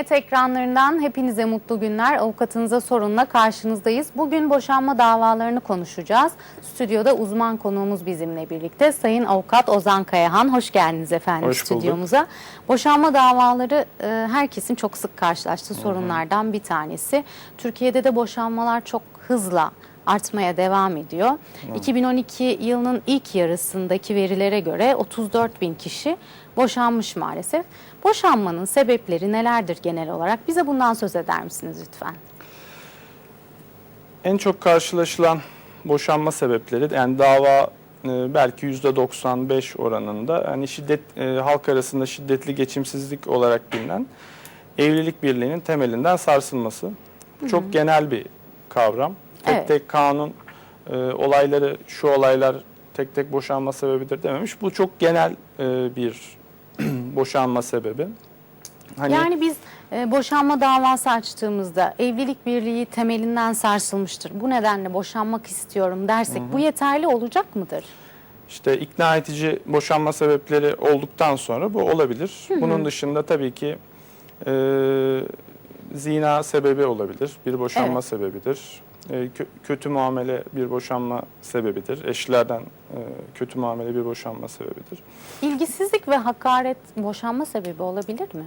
TVNet ekranlarından hepinize mutlu günler. Avukatınıza sorunla karşınızdayız. Bugün boşanma davalarını konuşacağız. Stüdyoda uzman konuğumuz bizimle birlikte. Sayın Avukat Ozan Kayahan. Hoş geldiniz efendim Hoş stüdyomuza. Boşanma davaları e, herkesin çok sık karşılaştığı sorunlardan bir tanesi. Türkiye'de de boşanmalar çok hızla artmaya devam ediyor. 2012 yılının ilk yarısındaki verilere göre 34 bin kişi boşanmış maalesef. Boşanmanın sebepleri nelerdir genel olarak? Bize bundan söz eder misiniz lütfen? En çok karşılaşılan boşanma sebepleri yani dava e, belki %95 oranında hani şiddet e, halk arasında şiddetli geçimsizlik olarak bilinen evlilik birliğinin temelinden sarsılması. Çok genel bir kavram. Tek Evet. tek kanun e, olayları şu olaylar tek tek boşanma sebebidir dememiş. Bu çok genel e, bir boşanma sebebi. Hani Yani biz e, boşanma davası açtığımızda evlilik birliği temelinden sarsılmıştır. Bu nedenle boşanmak istiyorum dersek bu yeterli olacak mıdır? İşte ikna edici boşanma sebepleri olduktan sonra bu olabilir. Bunun dışında tabii ki e, zina sebebi olabilir, bir boşanma Evet. sebebidir. E, kö- kötü muamele bir boşanma sebebidir. Eşlerden e, kötü muamele bir boşanma sebebidir. İlgisizlik ve hakaret boşanma sebebi olabilir mi?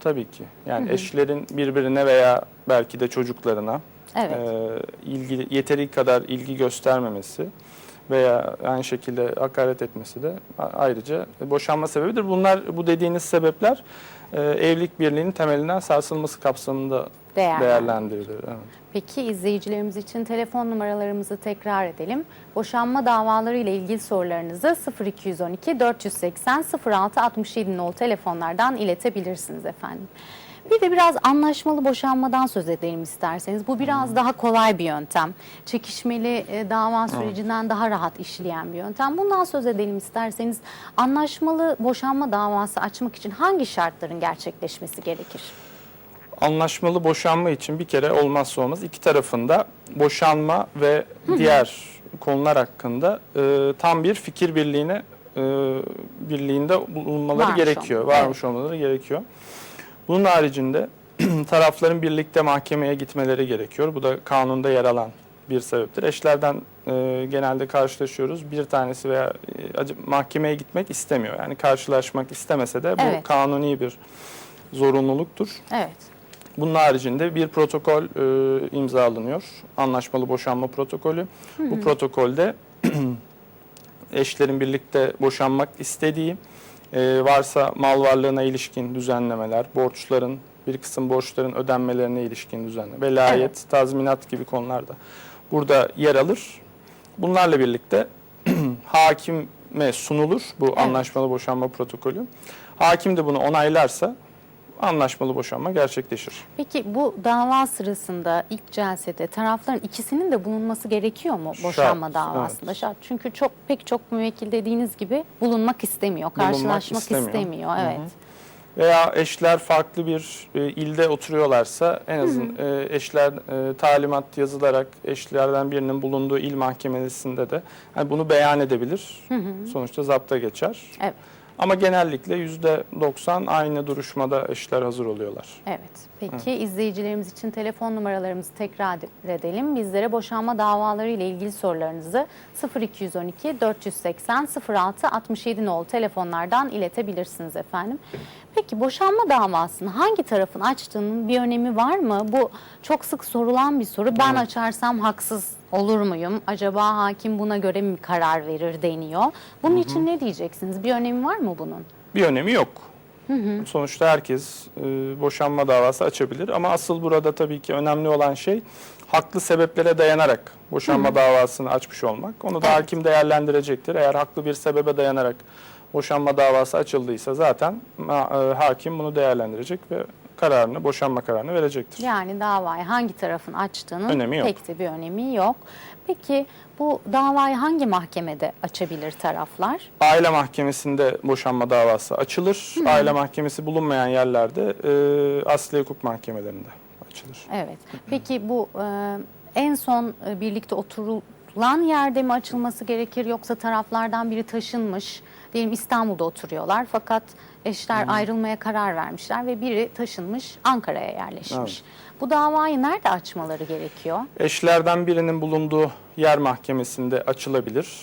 Tabii ki. Yani eşlerin birbirine veya belki de çocuklarına Evet. e, ilgi yeteri kadar ilgi göstermemesi veya aynı şekilde hakaret etmesi de ayrıca boşanma sebebidir. Bunlar bu dediğiniz sebepler e, evlilik birliğinin temelinden sarsılması kapsamında Değerli. değerlendirilir. Evet. Peki izleyicilerimiz için telefon numaralarımızı tekrar edelim. Boşanma davaları ile ilgili sorularınızı 0212 480 06 67 nol telefonlardan iletebilirsiniz efendim. Bir de biraz anlaşmalı boşanmadan söz edelim isterseniz. Bu biraz daha kolay bir yöntem. Çekişmeli e, dava sürecinden daha rahat işleyen bir yöntem. Bundan söz edelim isterseniz. Anlaşmalı boşanma davası açmak için hangi şartların gerçekleşmesi gerekir? Anlaşmalı boşanma için bir kere olmazsa olmaz iki tarafında boşanma ve diğer konular hakkında e, tam bir fikir birliğine e, birliğinde bulunmaları Varmış gerekiyor. olmalı, Varmış olmaları gerekiyor. Bunun haricinde tarafların birlikte mahkemeye gitmeleri gerekiyor. Bu da kanunda yer alan bir sebeptir. Eşlerden e, genelde karşılaşıyoruz. Bir tanesi veya e, acı- mahkemeye gitmek istemiyor. Yani karşılaşmak istemese de bu Evet. kanuni bir zorunluluktur. Evet. Bunun haricinde bir protokol e, imzalanıyor. Anlaşmalı boşanma protokolü. Bu protokolde eşlerin birlikte boşanmak istediği, e, varsa mal varlığına ilişkin düzenlemeler, borçların, bir kısım borçların ödenmelerine ilişkin düzenleme, velayet, Evet. tazminat gibi konularda burada yer alır. Bunlarla birlikte hakime sunulur bu anlaşmalı boşanma protokolü. Hakim de bunu onaylarsa anlaşmalı boşanma gerçekleşir. Peki bu dava sırasında ilk celsede tarafların ikisinin de bulunması gerekiyor mu boşanma Şart, davasında? Şart. Çünkü çok pek çok müvekkil dediğiniz gibi bulunmak istemiyor, Bulunmak karşılaşmak istemiyor. istemiyor. Evet. Veya eşler farklı bir e, ilde oturuyorlarsa en azından e, eşler e, talimat yazılarak eşlerden birinin bulunduğu il mahkemesinde de hani bunu beyan edebilir. Sonuçta zapta geçer. Evet. Ama genellikle %90 aynı duruşmada eşler hazır oluyorlar. Evet. Peki izleyicilerimiz için telefon numaralarımızı tekrar edelim. Bizlere boşanma davaları ile ilgili sorularınızı 0212 480 06 67 nol telefonlardan iletebilirsiniz efendim. Peki boşanma davasını hangi tarafın açtığının bir önemi var mı? Bu çok sık sorulan bir soru. Ben açarsam haksız olur muyum? Acaba hakim buna göre mi karar verir deniyor. Bunun için ne diyeceksiniz? Bir önemi var mı bunun? Bir önemi yok. Sonuçta herkes e, boşanma davası açabilir ama asıl burada tabii ki önemli olan şey haklı sebeplere dayanarak boşanma davasını açmış olmak. Onu da Evet. hakim değerlendirecektir. Eğer haklı bir sebebe dayanarak boşanma davası açıldıysa zaten e, hakim bunu değerlendirecek ve kararını, boşanma kararını verecektir. Yani davayı hangi tarafın açtığının Önemi yok. pek de bir önemi yok. Peki bu davayı hangi mahkemede açabilir taraflar? Aile mahkemesinde boşanma davası açılır. Aile mahkemesi bulunmayan yerlerde e, asli hukuk mahkemelerinde açılır. Evet. Peki bu e, en son e, birlikte oturulan yerde mi açılması gerekir yoksa taraflardan biri taşınmış Diyelim İstanbul'da oturuyorlar fakat eşler ayrılmaya karar vermişler ve biri taşınmış Ankara'ya yerleşmiş. Bu davayı nerede açmaları gerekiyor? Eşlerden birinin bulunduğu yer mahkemesinde açılabilir.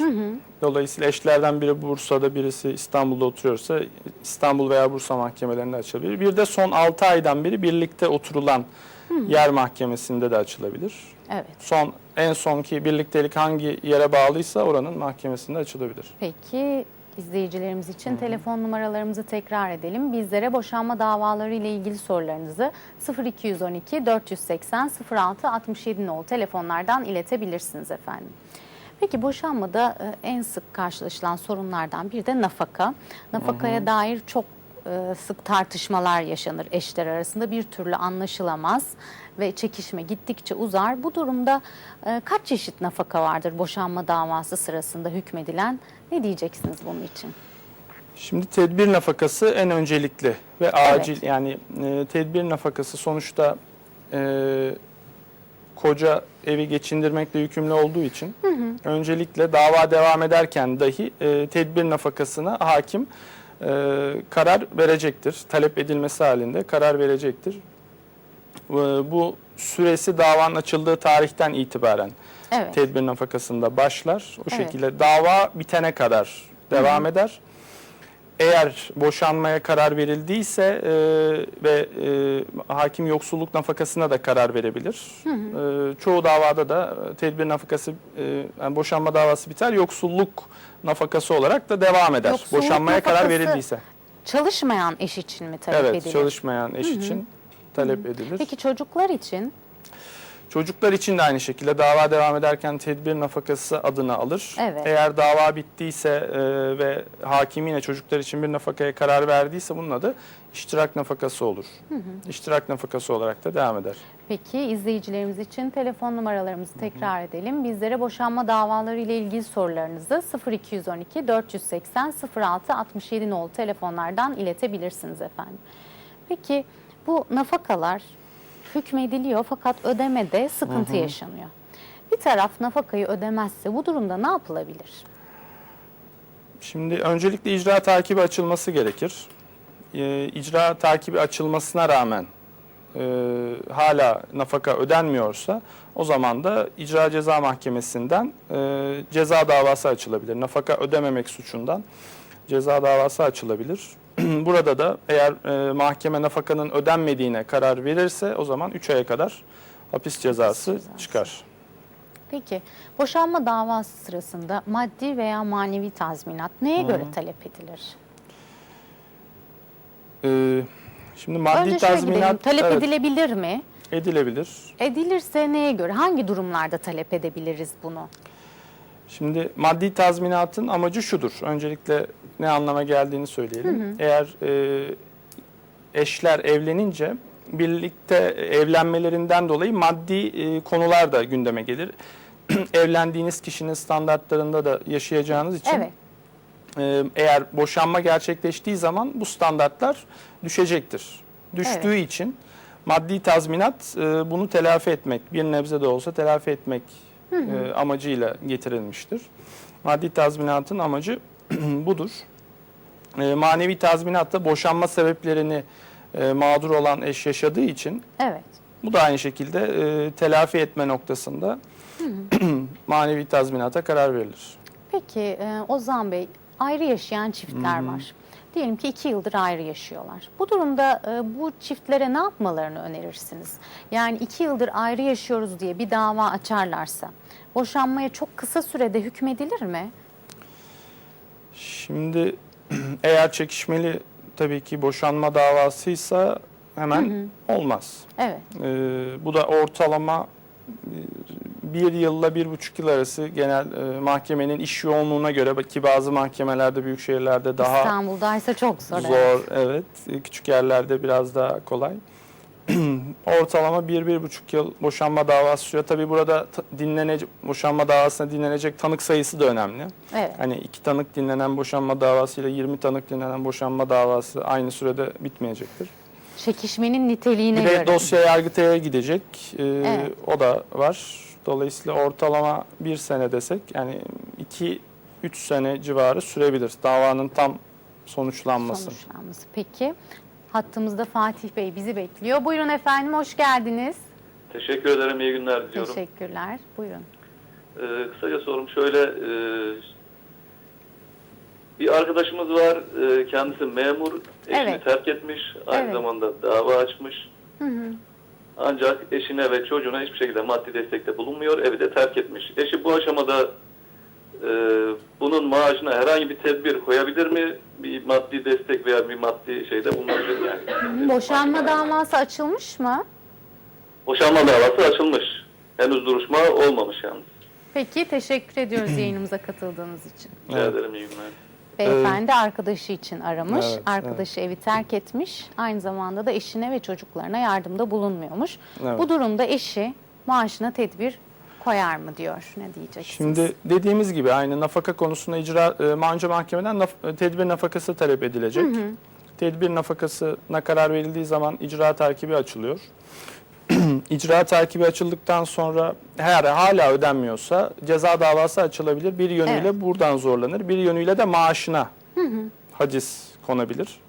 Dolayısıyla eşlerden biri Bursa'da, birisi İstanbul'da oturuyorsa İstanbul veya Bursa mahkemelerinde açılabilir. Bir de son 6 aydan beri birlikte oturulan yer mahkemesinde de açılabilir. Evet. Son en sonki birliktelik hangi yere bağlıysa oranın mahkemesinde açılabilir. Peki izleyicilerimiz için telefon numaralarımızı tekrar edelim. Bizlere boşanma davaları ile ilgili sorularınızı 0212 480 06 67 nolu telefonlardan iletebilirsiniz efendim. Peki boşanmada e, en sık karşılaşılan sorunlardan biri de nafaka. Nafakaya dair çok e, sık tartışmalar yaşanır eşler arasında bir türlü anlaşılamaz ve çekişme gittikçe uzar. Bu durumda e, kaç çeşit nafaka vardır boşanma davası sırasında hükmedilen? Ne diyeceksiniz bunun için? Şimdi tedbir nafakası en öncelikli ve acil yani e, tedbir nafakası sonuçta e, koca evi geçindirmekle yükümlü olduğu için öncelikle dava devam ederken dahi e, tedbir nafakasına hakim karar verecektir. Talep edilmesi halinde karar verecektir. E, bu süresi davanın açıldığı tarihten itibaren Evet. tedbir nafakasında başlar. O Evet. şekilde dava bitene kadar devam eder. Eğer boşanmaya karar verildiyse e, ve e, hakim yoksulluk nafakasına da karar verebilir. E, çoğu davada da tedbir nafakası, e, yani boşanma davası biter, yoksulluk nafakası olarak da devam eder. Yoksulluk boşanmaya karar nafakası verildiyse. Çalışmayan eş için mi talep Evet, edilir? çalışmayan eş için talep edilir. Peki çocuklar için? Çocuklar için de aynı şekilde dava devam ederken tedbir nafakası adını alır. Evet. Eğer dava bittiyse e, ve hakim yine çocuklar için bir nafakaya karar verdiyse bunun adı iştirak nafakası olur. İştirak nafakası olarak da devam eder. Peki izleyicilerimiz için telefon numaralarımızı tekrar edelim. Bizlere boşanma davaları ile ilgili sorularınızı 0212 480 06 67 nolu telefonlardan iletebilirsiniz efendim. Peki bu nafakalar hükmediliyor fakat ödemede sıkıntı yaşanıyor. Bir taraf nafakayı ödemezse bu durumda ne yapılabilir? Şimdi öncelikle icra takibi açılması gerekir. E, icra takibi açılmasına rağmen e, hala nafaka ödenmiyorsa o zaman da icra ceza mahkemesinden e, ceza davası açılabilir. Nafaka ödememek suçundan ceza davası açılabilir. Burada da eğer e, mahkeme nafakanın ödenmediğine karar verirse o zaman 3 aya kadar hapis cezası cezası. çıkar. Peki boşanma davası sırasında maddi veya manevi tazminat neye göre talep edilir? E, şimdi maddi Önce şöyle gidelim. tazminat Talep evet, edilebilir mi? edilebilir. Edilirse neye göre? Hangi durumlarda talep edebiliriz bunu? Şimdi maddi tazminatın amacı şudur. Öncelikle ne anlama geldiğini söyleyelim. Eğer e, eşler evlenince birlikte evlenmelerinden dolayı maddi e, konular da gündeme gelir. Evlendiğiniz kişinin standartlarında da yaşayacağınız için Evet. e, eğer boşanma gerçekleştiği zaman bu standartlar düşecektir. Düştüğü için maddi tazminat e, bunu telafi etmek, bir nebze de olsa telafi etmek e, amacıyla getirilmiştir. Maddi tazminatın amacı budur. E, manevi tazminat da boşanma sebeplerini e, mağdur olan eş yaşadığı için Evet. bu da aynı şekilde e, telafi etme noktasında manevi tazminata karar verilir. Peki e, Ozan Bey ayrı yaşayan çiftler var. Diyelim ki iki yıldır ayrı yaşıyorlar. Bu durumda e, bu çiftlere ne yapmalarını önerirsiniz? Yani iki yıldır ayrı yaşıyoruz diye bir dava açarlarsa boşanmaya çok kısa sürede hükmedilir mi? Şimdi eğer çekişmeli tabii ki boşanma davasıysa hemen olmaz. Evet. Ee, bu da ortalama e, bir yılla bir buçuk yıl arası genel e, mahkemenin iş yoğunluğuna göre ki bazı mahkemelerde büyük şehirlerde daha İstanbul'daysa çok zor. zor, evet. evet. E, Küçük yerlerde biraz daha kolay. Ortalama bir, bir buçuk yıl boşanma davası sürüyor. Tabii burada dinlenecek, boşanma davasına dinlenecek tanık sayısı da önemli. Evet. Hani iki tanık dinlenen boşanma davasıyla 20 tanık dinlenen boşanma davası aynı sürede bitmeyecektir. Çekişmenin niteliğine Bir de göre. dosya yargıtaya gidecek. Ee, Evet. O da var. Dolayısıyla ortalama bir sene desek yani iki 3 sene civarı sürebilir davanın tam sonuçlanması. Sonuçlanması. Peki. Hattımızda Fatih Bey bizi bekliyor. Buyurun efendim, hoş geldiniz. Teşekkür ederim, iyi günler diliyorum. Teşekkürler. Buyurun. Ee, kısaca sorum şöyle, e, bir arkadaşımız var, e, kendisi memur, eşini Evet. terk etmiş, aynı Evet. zamanda dava açmış. Ancak eşine ve çocuğuna hiçbir şekilde maddi destekte bulunmuyor, evi de terk etmiş. Eşi bu aşamada e, bunun maaşına herhangi bir tedbir koyabilir mi? Bir maddi destek veya bir maddi şeyde bulunabilir mi yani. Boşanma davası açılmış mı? Boşanma davası açılmış. Henüz duruşma olmamış yalnız. Peki, teşekkür ediyoruz yayınımıza katıldığınız için. Rica Evet. ederim, iyi günler. Beyefendi arkadaşı için aramış. Evet, Arkadaşı evi terk etmiş. Aynı zamanda da eşine ve çocuklarına yardımda bulunmuyormuş. Evet. Bu durumda eşi maaşına tedbir koyar mı diyor. Ne diyeceksiniz? Şimdi dediğimiz gibi aynı nafaka konusunda icra e, manca mahkemeden naf- e, tedbir nafakası talep edilecek. Tedbir nafakasına karar verildiği zaman icra takibi açılıyor. icra takibi açıldıktan sonra eğer hala ödenmiyorsa ceza davası açılabilir. Bir yönüyle Evet. buradan zorlanır. Bir yönüyle de maaşına haciz konabilir.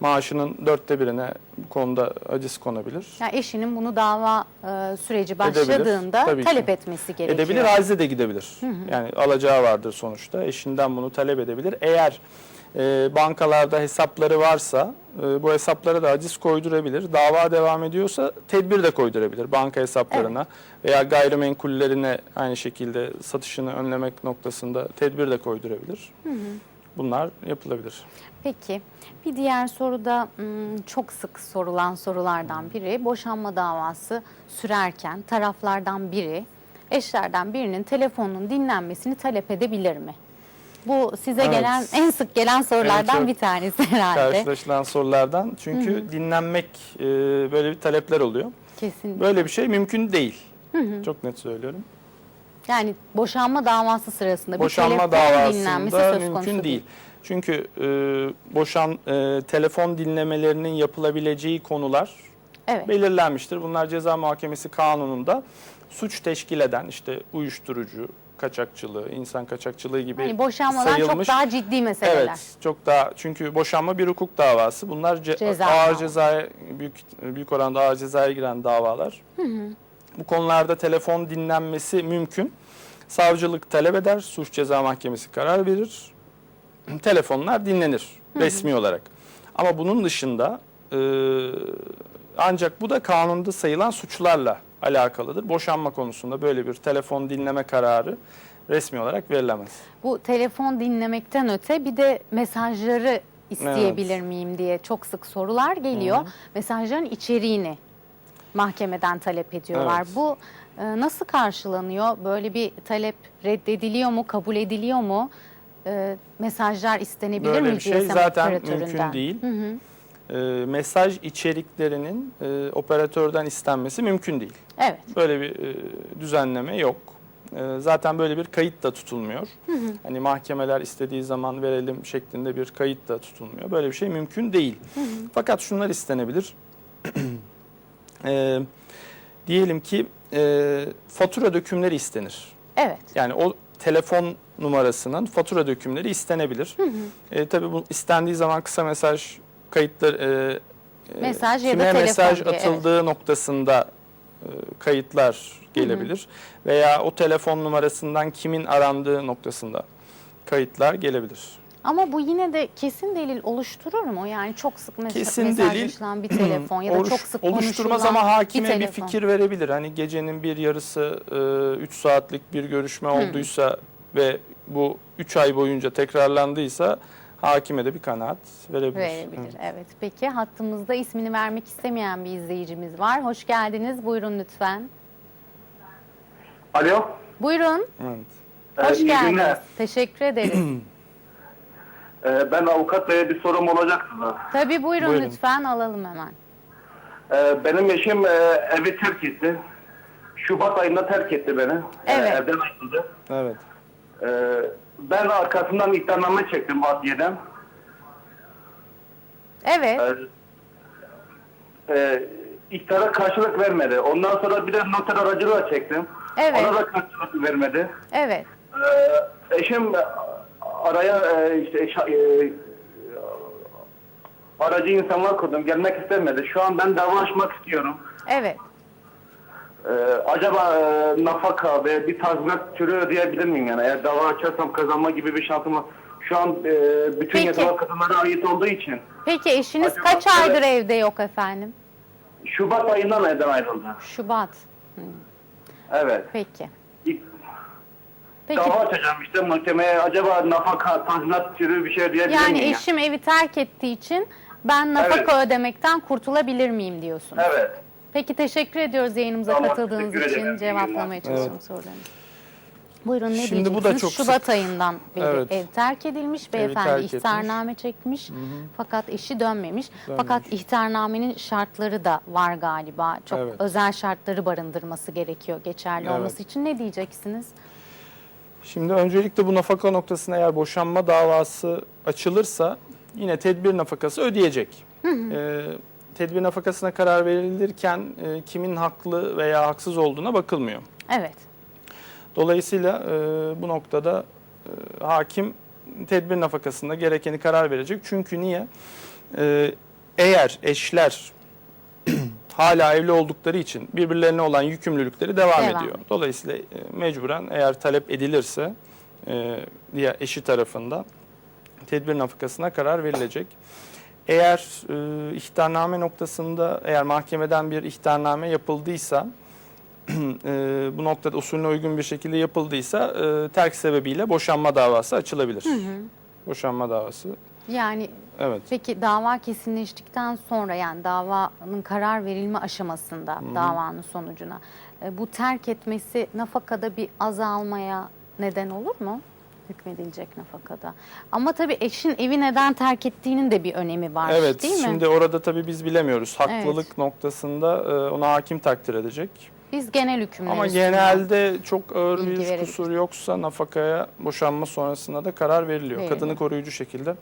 Maaşının dörtte birine bu konuda haciz konabilir. Yani eşinin bunu dava e, süreci Edebilir, başladığında ki. talep etmesi gerekiyor. Edebilir, acize de gidebilir. Yani alacağı vardır sonuçta. Eşinden bunu talep edebilir. Eğer e, bankalarda hesapları varsa e, bu hesaplara da aciz koydurabilir. Dava devam ediyorsa tedbir de koydurabilir banka hesaplarına veya gayrimenkullerine aynı şekilde satışını önlemek noktasında tedbir de koydurabilir. Bunlar yapılabilir. Peki bir diğer soru da çok sık sorulan sorulardan biri boşanma davası sürerken taraflardan biri eşlerden birinin telefonunun dinlenmesini talep edebilir mi? Bu size Evet. gelen en sık gelen sorulardan bir tanesi herhalde. Karşılaşılan sorulardan çünkü dinlenmek e, böyle bir talepler oluyor. Kesin. Böyle bir şey mümkün değil. Çok net söylüyorum. Yani boşanma davası sırasında Boşanma bir telefon dinlenmesi söz mümkün konusu değil. Çünkü e, boşan e, telefon dinlemelerinin yapılabileceği konular Evet. belirlenmiştir. Bunlar ceza muhakemesi kanununda suç teşkil eden işte uyuşturucu, kaçakçılığı, insan kaçakçılığı gibi Hani boşanmadan sayılmış. çok daha ciddi meseleler. Evet, çok daha çünkü boşanma bir hukuk davası. Bunlar ce- Ceza ağır davası. cezaya büyük büyük oranda ağır cezaya giren davalar. Bu konularda telefon dinlenmesi mümkün. Savcılık talep eder, suç ceza mahkemesi karar verir. Telefonlar dinlenir resmi olarak. Ama bunun dışında e, ancak bu da kanunda sayılan suçlarla alakalıdır. Boşanma konusunda böyle bir telefon dinleme kararı resmi olarak verilemez. Bu telefon dinlemekten öte bir de mesajları isteyebilir miyim diye çok sık sorular geliyor. Mesajların içeriğini mahkemeden talep ediyorlar. Evet. Bu e, nasıl karşılanıyor? Böyle bir talep reddediliyor mu, kabul ediliyor mu? E, mesajlar istenebilir Böyle mi bir şey zaten mümkün değil. Hı hı. e, mesaj içeriklerinin e, operatörden istenmesi mümkün değil. Evet. Böyle bir e, düzenleme yok. E, zaten böyle bir kayıt da tutulmuyor. Hani mahkemeler istediği zaman verelim şeklinde bir kayıt da tutulmuyor. Böyle bir şey mümkün değil. Fakat şunlar istenebilir. E, diyelim ki e, fatura dökümleri istenir. Evet. Yani o telefon numarasının fatura dökümleri istenebilir. E, tabii bu istendiği zaman kısa mesaj kayıtları e, e, Mesaj ya da kime mesaj diye, atıldığı noktasında e, kayıtlar gelebilir veya o telefon numarasından kimin arandığı noktasında kayıtlar gelebilir. Ama bu yine de kesin delil oluşturur mu? Yani çok sık mes- Kesin mesajlaşılan bir telefon ya da çok sık oluşturmaz ama hakime bir, telefon. fikir verebilir. Hani gecenin bir yarısı 3 saatlik bir görüşme olduysa ve bu 3 ay boyunca tekrarlandıysa hakime de bir kanaat verebilir. Verebilir. Evet. Peki hattımızda ismini vermek istemeyen bir izleyicimiz var. Hoş geldiniz. Buyurun lütfen. Alo. Buyurun. Evet. Ee, Hoş iyi geldiniz. günler. Teşekkür ederiz. Ee, ben avukat beye bir sorum olacak size. Tabii buyurun, Buyurun. lütfen alalım hemen. Ee, benim eşim e, evi terk etti. Şubat ayında terk etti beni. Ee, Evet. evden ayrıldı. Evet. Ee, ben arkasından iddianame çektim adliyeden. Evet. Ee, e, ihtara karşılık vermedi. Ondan sonra bir de noter aracılığa çektim. Evet. Ona da karşılık vermedi. Evet. Ee, eşim araya e, işte şa- e, aracı insanlar kurdum. Gelmek istemedi. Şu an ben dava açmak istiyorum. Evet. Ee, acaba e, nafaka ve bir tazminat türü ödeyebilir miyim yani? Eğer dava açarsam kazanma gibi bir şansım var. Şu an e, bütün Peki. yatağı kadınlara ait olduğu için Peki eşiniz Acaba- kaç aydır evde yok efendim? Şubat ayından evden ayrıldı. Şubat. Evet. Peki. Peki. dava açacağım işte mahkemeye. Acaba nafaka, tazminat türü bir şey ödeyebilir Yani miyim? eşim evi terk ettiği için ben nafaka ödemekten kurtulabilir miyim diyorsunuz. Evet. Peki teşekkür ediyoruz yayınımıza Tamam, katıldığınız teşekkür için ederim. İyi cevaplamaya günler. çalışıyorum sorularınızı. Buyurun ne Şimdi bu da diyeceksiniz? çok Şubat sık. ayından beri Evet. ev terk edilmiş. Beyefendi terk etmiş. ihtarname çekmiş. Fakat eşi dönmemiş. Fakat ihtarnamenin şartları da var galiba. Çok Evet. özel şartları barındırması gerekiyor geçerli Evet. olması için. Ne diyeceksiniz? Şimdi öncelikle bu nafaka noktasında eğer boşanma davası açılırsa yine tedbir nafakası ödeyecek. Ee, tedbir nafakasına karar verilirken e, kimin haklı veya haksız olduğuna bakılmıyor. Evet. Dolayısıyla e, bu noktada e, hakim tedbir nafakasında gerekeni karar verecek. Çünkü niye? E, eğer eşler hala evli oldukları için birbirlerine olan yükümlülükleri devam, Devam ediyor. Dolayısıyla e, mecburen eğer talep edilirse e, diye eşi tarafından tedbir nafakasına karar verilecek. Eğer e, ihtarname noktasında eğer mahkemeden bir ihtarname yapıldıysa e, bu noktada usulüne uygun bir şekilde yapıldıysa e, terk sebebiyle boşanma davası açılabilir. Boşanma davası. Yani Evet. Peki dava kesinleştikten sonra yani davanın karar verilme aşamasında davanın sonucuna e, bu terk etmesi nafakada bir azalmaya neden olur mu? Hükmedilecek nafakada. Ama tabii eşin evi neden terk ettiğinin de bir önemi var Evet. değil mi? Şimdi orada tabii biz bilemiyoruz. Haklılık noktasında e, ona hakim takdir edecek. Biz genel hükümler Ama genelde çok ağır bilgi bir verelim. kusur yoksa nafakaya boşanma sonrasında da karar veriliyor. Veriliyor. Kadını koruyucu şekilde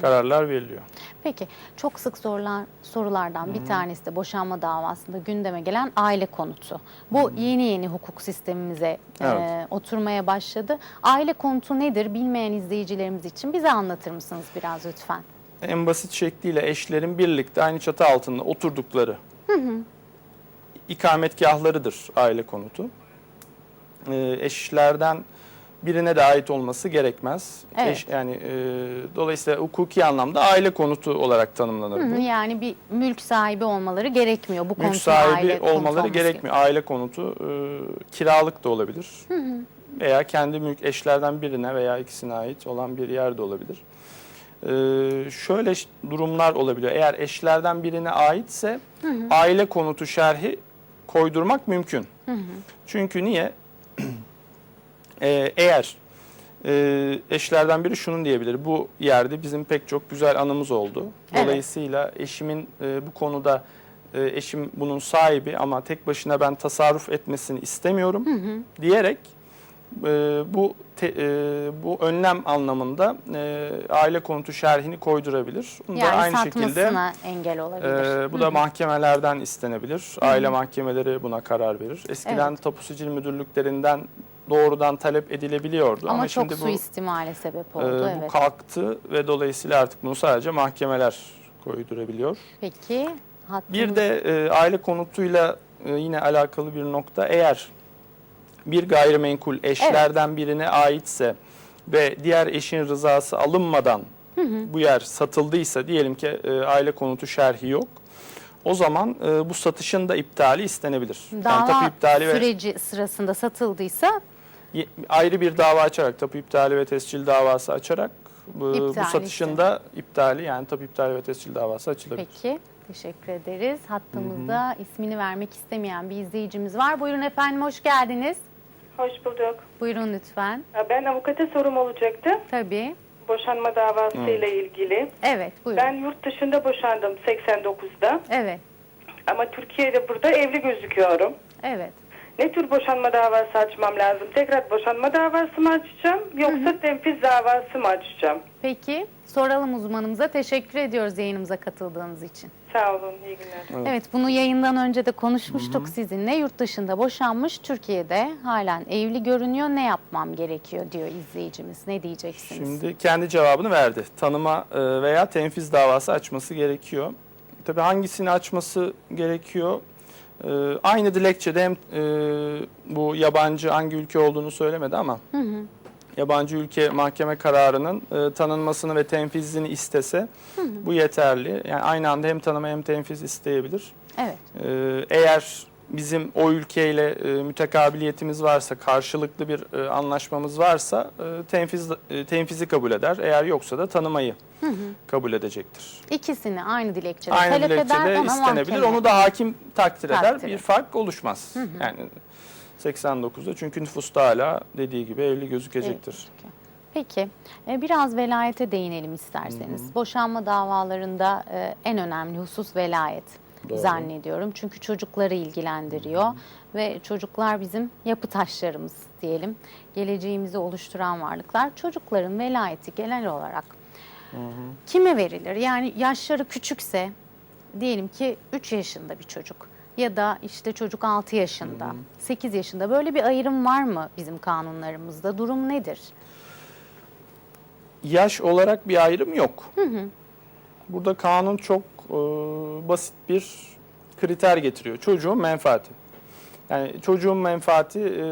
kararlar veriliyor. Peki çok sık sorulan sorulardan bir tanesi de boşanma davasında gündeme gelen aile konutu. Bu yeni yeni hukuk sistemimize e, Evet. oturmaya başladı. Aile konutu nedir bilmeyen izleyicilerimiz için bize anlatır mısınız biraz lütfen? en basit şekliyle eşlerin birlikte aynı çatı altında oturdukları ikametgahlarıdır aile konutu. Ee, eşlerden birine de ait olması gerekmez. Evet. Eş, yani e, dolayısıyla hukuki anlamda aile konutu olarak tanımlanır Hı hı, bu. Yani bir mülk sahibi olmaları gerekmiyor. Bu Mülk sahibi aile olmaları gerekmiyor. Aile konutu e, kiralık da olabilir. Veya kendi mülk eşlerden birine veya ikisine ait olan bir yer de olabilir. E, şöyle durumlar olabiliyor. Eğer eşlerden birine aitse aile konutu şerhi koydurmak mümkün. Çünkü niye? E, eğer e, eşlerden biri şunun diyebilir. Bu yerde bizim pek çok güzel anımız oldu. Evet. Dolayısıyla eşimin e, bu konuda e, eşim bunun sahibi ama tek başına ben tasarruf etmesini istemiyorum diyerek e, bu te- e, bu önlem anlamında e, aile konutu şerhini koydurabilir. Bunu da Yani aynı şekilde engel olabilir. ee, bu da mahkemelerden istenebilir. Aile mahkemeleri buna karar verir. Eskiden Evet. tapu sicil müdürlüklerinden doğrudan talep edilebiliyordu. Ama, Ama, çok şimdi bu, suistimale sebep e, oldu. bu evet. kalktı ve dolayısıyla artık bunu sadece mahkemeler koydurabiliyor. Peki hattımız... Bir de e, aile konutuyla e, yine alakalı bir nokta eğer bir gayrimenkul eşlerden birine aitse ve diğer eşin rızası alınmadan bu yer satıldıysa diyelim ki e, aile konutu şerhi yok. O zaman e, bu satışın da iptali istenebilir. dava yani tapu iptali ve süreci sırasında satıldıysa ayrı bir dava açarak tapu iptali ve tescil davası açarak bu, bu İptali satışın da iptali yani tapu iptali ve tescil davası açılabilir. Peki, teşekkür ederiz. Hattımızda ismini vermek istemeyen bir izleyicimiz var. Buyurun efendim, hoş geldiniz. Hoş bulduk. Buyurun lütfen. Ya Ben avukata sorum olacaktı. Tabii. Boşanma davasıyla ilgili. Evet, buyurun. Ben yurt dışında boşandım 89'da. Evet, Ama Türkiye'de burada evli gözüküyorum. evet. Ne tür boşanma davası açmam lazım? Tekrar boşanma davası mı açacağım yoksa tenfiz davası mı açacağım? Peki soralım uzmanımıza. Teşekkür ediyoruz yayınımıza katıldığınız için. Sağ olun, iyi günler. Evet bunu yayından önce de konuşmuştuk sizinle. Yurt dışında boşanmış, Türkiye'de halen evli görünüyor. Ne yapmam gerekiyor diyor izleyicimiz. Ne diyeceksiniz? Şimdi kendi cevabını verdi. Tanıma e, veya tenfiz davası açması gerekiyor. Tabii hangisini açması gerekiyor? E, Aynı dilekçede hem e, bu yabancı hangi ülke olduğunu söylemedi ama yabancı ülke mahkeme kararının e, tanınmasını ve tenfizini istese bu yeterli. Yani aynı anda hem tanıma hem tenfiz isteyebilir. Evet. Ee, eğer bizim o ülkeyle e, mütekabiliyetimiz varsa, karşılıklı bir e, anlaşmamız varsa e, tenfiz e, tenfizi kabul eder. Eğer yoksa da tanımayı kabul edecektir. İkisini aynı dilekçede Aynı talep eder dilekçede ama istenebilir. mahkeme- Onu da hakim takdir eder. Takdir Bir eder. fark oluşmaz. Yani 89'da çünkü nüfusta hala dediği gibi evli gözükecektir. Peki e, biraz velayete değinelim isterseniz. Boşanma davalarında e, en önemli husus velayet Doğru. zannediyorum. Çünkü çocukları ilgilendiriyor ve çocuklar bizim yapı taşlarımız diyelim. Geleceğimizi oluşturan varlıklar. Çocukların velayeti genel olarak kime verilir? Yani yaşları küçükse diyelim ki 3 yaşında bir çocuk ya da işte çocuk 6 yaşında, 8 yaşında böyle bir ayrım var mı bizim kanunlarımızda? Durum nedir? Yaş olarak bir ayrım yok. Burada kanun çok e, basit bir kriter getiriyor. Çocuğun menfaati. Yani çocuğun menfaati e,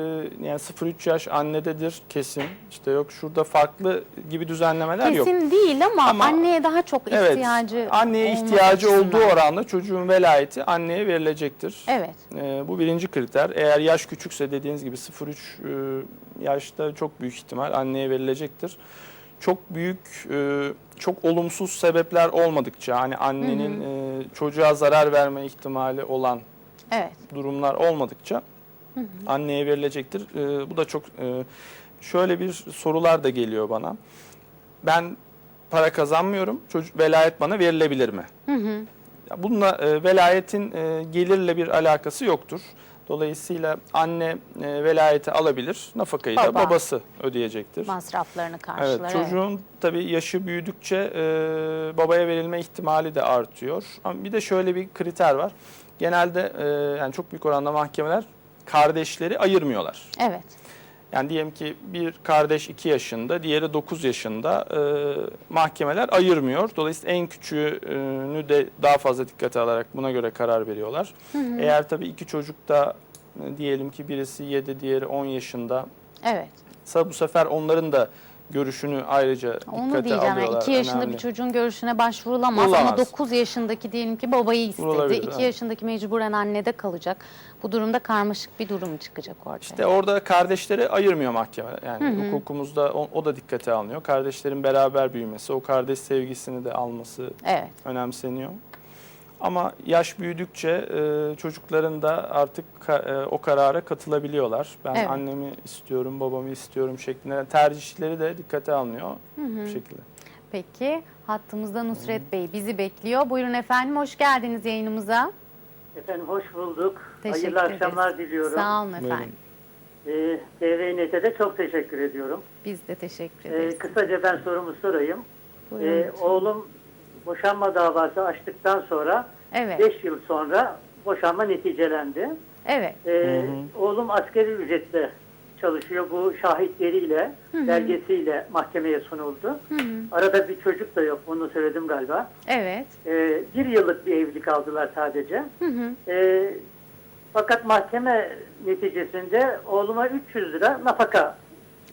yani 0-3 yaş annededir kesin. İşte yok şurada farklı gibi düzenlemeler yok. Kesin değil ama, Ama- anneye daha çok Evet. ihtiyacı Anneye ihtiyacı açısından. olduğu oranda çocuğun velayeti anneye verilecektir. Evet. E, bu birinci kriter. Eğer yaş küçükse dediğiniz gibi 0-3 e, yaşta çok büyük ihtimal anneye verilecektir. Çok büyük, e, çok olumsuz sebepler olmadıkça hani annenin e, çocuğa zarar verme ihtimali olan Evet. durumlar olmadıkça anneye verilecektir. E, bu da çok e, şöyle bir sorular da geliyor bana. Ben para kazanmıyorum. Çocuk velayet bana verilebilir mi? Ya Bununla e, velayetin e, gelirle bir alakası yoktur. Dolayısıyla anne e, velayeti alabilir. Nafakayı da Baba. babası ödeyecektir. Masraflarını Evet, karşılar. çocuğun tabii yaşı büyüdükçe e, babaya verilme ihtimali de artıyor. Ama bir de şöyle bir kriter var. Genelde e, yani çok büyük oranda mahkemeler kardeşleri ayırmıyorlar. Evet. Yani diyelim ki bir kardeş 2 yaşında, diğeri 9 yaşında e, mahkemeler ayırmıyor. Dolayısıyla en küçüğünü de daha fazla dikkate alarak buna göre karar veriyorlar. Eğer tabii iki çocuk da e, diyelim ki birisi 7, diğeri 10 yaşında Evet. bu sefer onların da görüşünü ayrıca Onu dikkate diyeceğim. Yani alıyorlar. 2 yaşında Önemli. bir çocuğun görüşüne başvurulamaz ama Vurulamaz. 9 yaşındaki diyelim ki babayı istedi. Vurulabilir, 2 evet. yaşındaki mecburen annede kalacak. Bu durumda karmaşık bir durum çıkacak ortaya. İşte orada kardeşleri ayırmıyor mahkeme. Yani hukukumuzda o, o da dikkate alınıyor. Kardeşlerin beraber büyümesi, o kardeş sevgisini de alması Evet. önemseniyor. Ama yaş büyüdükçe e, çocukların da artık ka- e, o karara katılabiliyorlar. Ben Evet. annemi istiyorum, babamı istiyorum şeklinde tercihleri de dikkate alınıyor bu şekilde. Peki hattımızda Nusret Bey bizi bekliyor. Buyurun efendim hoş geldiniz yayınımıza. Efendim hoş bulduk. Teşekkür Hayırlı ederiz. akşamlar diliyorum. Sağ olun efendim. Ee, TVNet'e de çok teşekkür ediyorum. Biz de teşekkür Ee, ederiz. kısaca ben sorumu sorayım. Buyurun Ee, oğlum boşanma davası açtıktan sonra Evet. 5 yıl sonra boşanma neticelendi. Evet. Ee, oğlum askeri ücretle çalışıyor. Bu şahitleriyle, belgesiyle mahkemeye sunuldu. Arada bir çocuk da yok. Bunu söyledim galiba. Evet. Ee, bir yıllık bir evlilik aldılar sadece. Hı hı. Ee, fakat mahkeme neticesinde oğluma 300 lira nafaka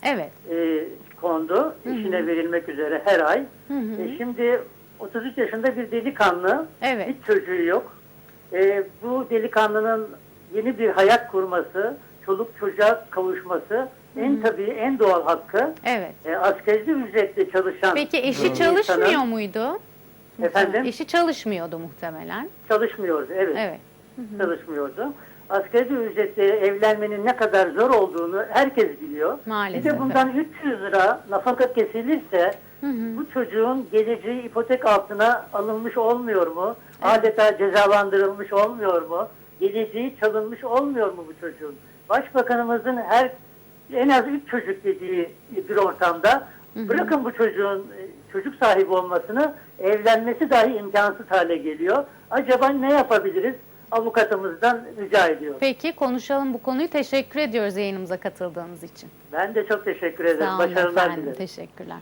Evet. e, kondu. işine verilmek üzere her ay. E, şimdi 33 yaşında bir delikanlı. Evet. Hiç çocuğu yok. E, bu delikanlının yeni bir hayat kurması, çoluk çocuğa kavuşması en tabii en doğal hakkı. Evet. E, askerli ücretle çalışan Peki eşi çalışmıyor insanın- muydu? Efendim? Eşi çalışmıyordu muhtemelen. Çalışmıyordu. Evet. Evet. çalışmıyordu. Asgari ücretle evlenmenin ne kadar zor olduğunu herkes biliyor. Maalesef, Bir de bundan 300 lira nafaka kesilirse bu çocuğun geleceği ipotek altına alınmış olmuyor mu? Adeta cezalandırılmış olmuyor mu? Geleceği çalınmış olmuyor mu bu çocuğun? Başbakanımızın her en az üç çocuk dediği bir ortamda bırakın bu çocuğun e, çocuk sahibi olmasını evlenmesi dahi imkansız hale geliyor. Acaba ne yapabiliriz? Avukatımızdan rica ediyorum. Peki konuşalım bu konuyu. Teşekkür ediyoruz yayınımıza katıldığınız için. Ben de çok teşekkür ederim. Sağ olun Başarılar efendim. dilerim. Teşekkürler.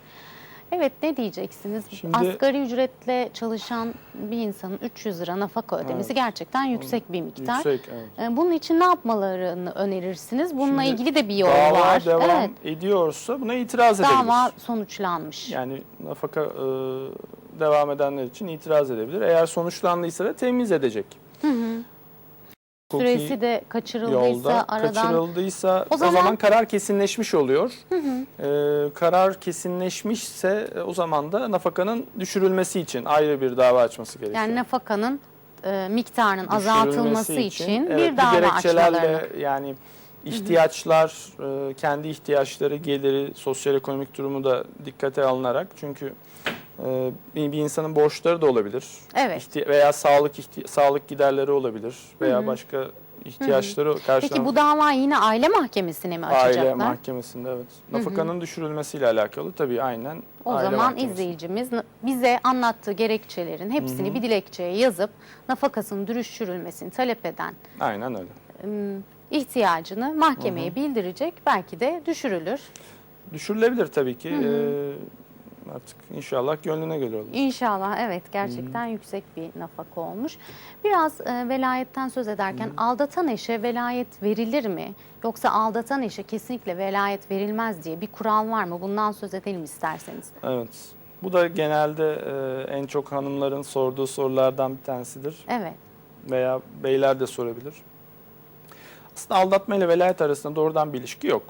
Evet ne diyeceksiniz? Şimdi- Asgari ücretle çalışan bir insanın 300 lira nafaka ödemesi Evet. gerçekten yüksek bir miktar. Yüksek, evet. Ee, Bunun için ne yapmalarını önerirsiniz? Bununla Şimdi ilgili de bir yol dava var. devam evet. ediyorsa buna itiraz edebilir. Dava sonuçlanmış. Yani nafaka e, devam edenler için itiraz edebilir. Eğer sonuçlandıysa da temiz edecek. Hukuki Süresi de kaçırıldıysa yolda aradan kaçırıldıysa O o zaman- zaman, karar kesinleşmiş oluyor. Ee, karar kesinleşmişse o zaman da nafakanın düşürülmesi için ayrı bir dava açması gerekiyor. yani nafakanın e, miktarının azaltılması için, evet, bir dava gerekçelerle açmalarını. yani ihtiyaçlar, e, kendi ihtiyaçları, geliri, sosyal ekonomik durumu da dikkate alınarak çünkü e, bir bir insanın borçları da olabilir. Evet. İhti- veya sağlık ihti- sağlık giderleri olabilir veya başka ihtiyaçları karşılamak. Peki bu dava yine aile mahkemesine mi Aile açacaklar? mahkemesinde evet. Nafakanın düşürülmesiyle alakalı tabii aynen. O aile zaman mahkemesi. izleyicimiz bize anlattığı gerekçelerin hepsini bir dilekçeye yazıp nafakasının düşürülmesini talep eden Aynen öyle. ihtiyacını mahkemeye bildirecek. Belki de düşürülür. Düşürülebilir tabii ki. Ee, artık inşallah gönlüne göre olur. İnşallah evet gerçekten yüksek bir nafaka olmuş. Biraz e, velayetten söz ederken aldatan eşe velayet verilir mi? Yoksa aldatan eşe kesinlikle velayet verilmez diye bir kural var mı? Bundan söz edelim isterseniz. Evet. Bu da genelde e, en çok hanımların sorduğu sorulardan bir tanesidir. Evet. Veya beyler de sorabilir. Aslında aldatma ile velayet arasında doğrudan bir ilişki yok.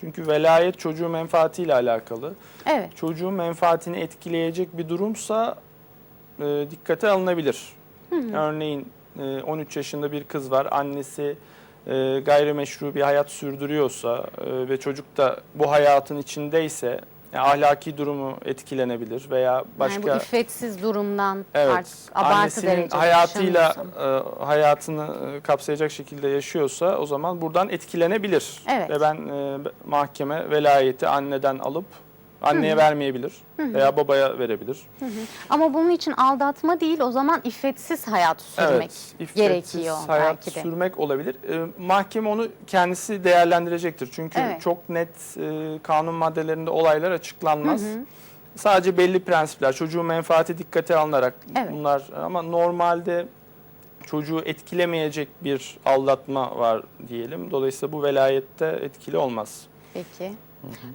Çünkü velayet çocuğun menfaatiyle alakalı. Evet. Çocuğun menfaatini etkileyecek bir durumsa e, dikkate alınabilir. Örneğin e, 13 yaşında bir kız var. Annesi e, gayrimeşru bir hayat sürdürüyorsa e, ve çocuk da bu hayatın içindeyse yani ahlaki durumu etkilenebilir veya başka Yani bu iffetsiz durumdan Evet. artık abartı derecede hayatıyla e, hayatını e, kapsayacak şekilde yaşıyorsa o zaman buradan etkilenebilir. Evet. Ve ben e, mahkeme velayeti anneden alıp anneye vermeyebilir veya babaya verebilir. Ama bunun için aldatma değil o zaman iffetsiz hayat sürmek evet, iffetsiz gerekiyor hayat belki de. sürmek olabilir. E, mahkeme onu kendisi değerlendirecektir. Çünkü Evet. çok net e, kanun maddelerinde olaylar açıklanmaz. Sadece belli prensipler, çocuğun menfaati dikkate alınarak Evet. bunlar ama normalde çocuğu etkilemeyecek bir aldatma var diyelim. Dolayısıyla bu velayette etkili olmaz. Peki.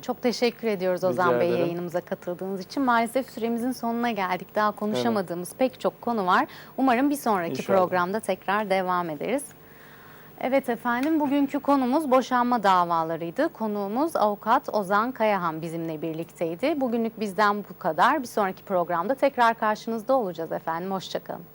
Çok teşekkür ediyoruz Rica Ozan Bey ederim. yayınımıza katıldığınız için. Maalesef süremizin sonuna geldik. Daha konuşamadığımız pek çok konu var. Umarım bir sonraki İnşallah. programda tekrar devam ederiz. Evet efendim bugünkü konumuz boşanma davalarıydı. Konuğumuz avukat Ozan Kayahan bizimle birlikteydi. Bugünlük bizden bu kadar. Bir sonraki programda tekrar karşınızda olacağız efendim. Hoşçakalın.